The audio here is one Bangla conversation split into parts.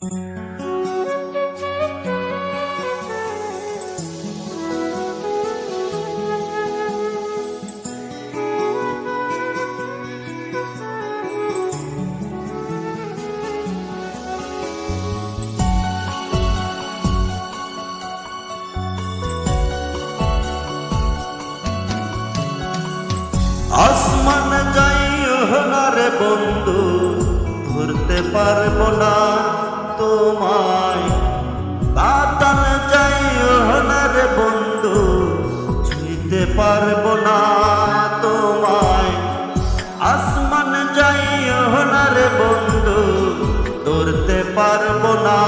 আসমান যাইও না রে বন্ধু ধরতে পারব না। তোমায়। পাতাল যাইও না রে বন্ধু ছুঁইতে পারব না তোমায়। আসমান যাইও না রে বন্ধু, ধরতে পারব না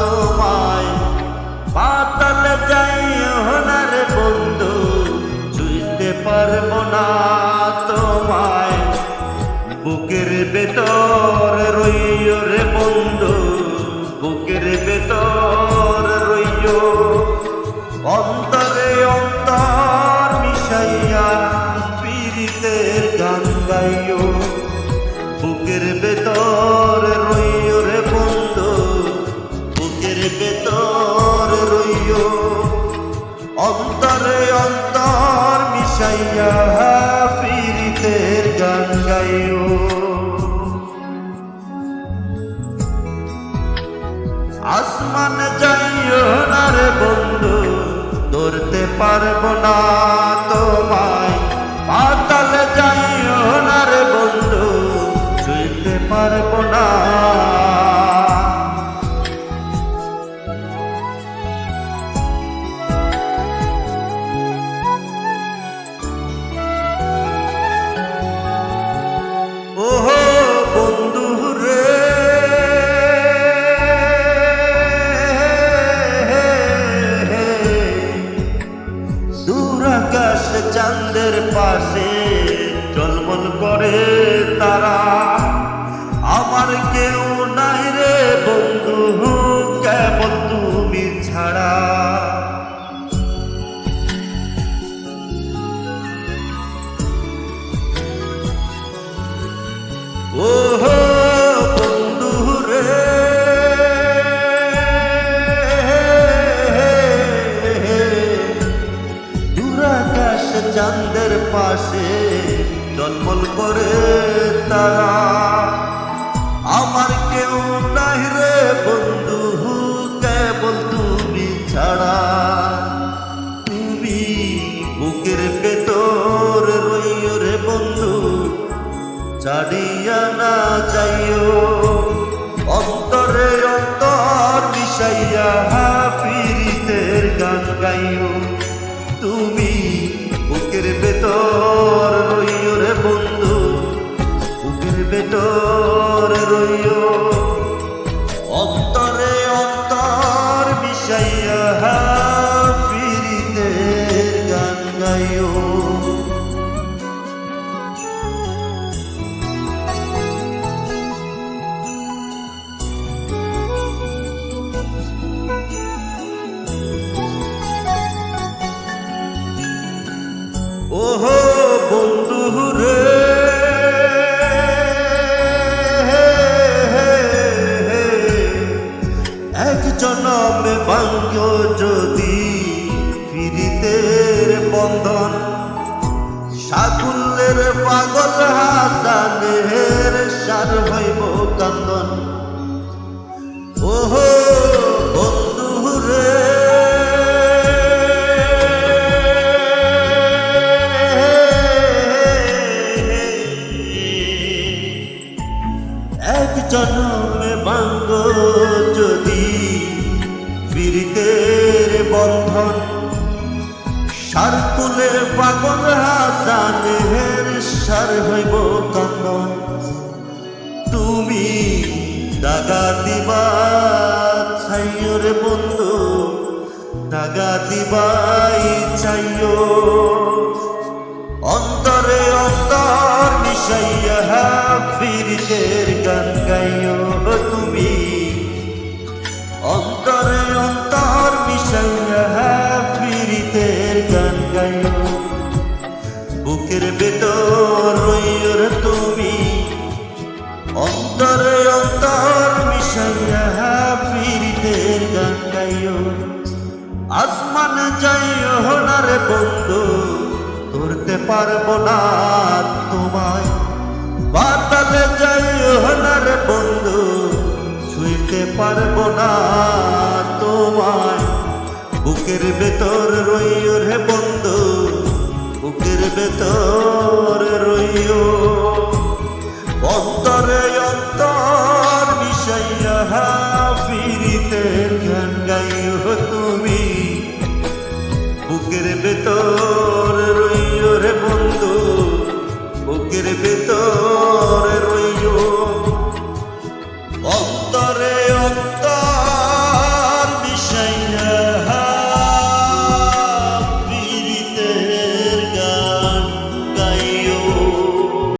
তোমায়। পাতাল যাইও না রে বন্ধু, ছুঁইতে পারব না তোমায়। বুকের ভেতর অন্তরে অন্তর মিশাইয়া পীড়িতের গান গাইও। আসমান যাইও না রে বন্ধু, ধরতে পারব না তোমায়। পাতাল যাইও তারা। আমার কেউ নাই রে বন্ধু কেবল তুমি ছাড়া? ওহো চাঁদের পাশে জন্মল করে তারা। আমার কেউ নাই রে বন্ধু, কেবল তুমি ছাড়া। তুমি বুকের ভেতর রইও রে বন্ধু, ছাড়িয়া না যাইও। সাকুল্যের পাগল হাসানের সার হইব কান্দন। ওহো এক জন্মে ভাঙ্গ যদি ফিরিতের বন্ধন সারকুলে পাগল হাসানের সার হইব কান্দন। তুমি দাগা দিবা ছাইও রে বন্ধু, দাগা দিবাই চাইও অন্তরে অন্তর মিশাইয়া ফিরিতের গান গাইও আসমান যাইও না রে বন্ধু, ধরতে পারব না তোমায়। পাতালে যাইও না রে বন্ধু, ছুঁইতে পারব না তোমায়। বুকের ভেতর রইও রে বন্ধু, বুকের ভেতর রইও। রইও রে বন্ধু বুকের ভেতর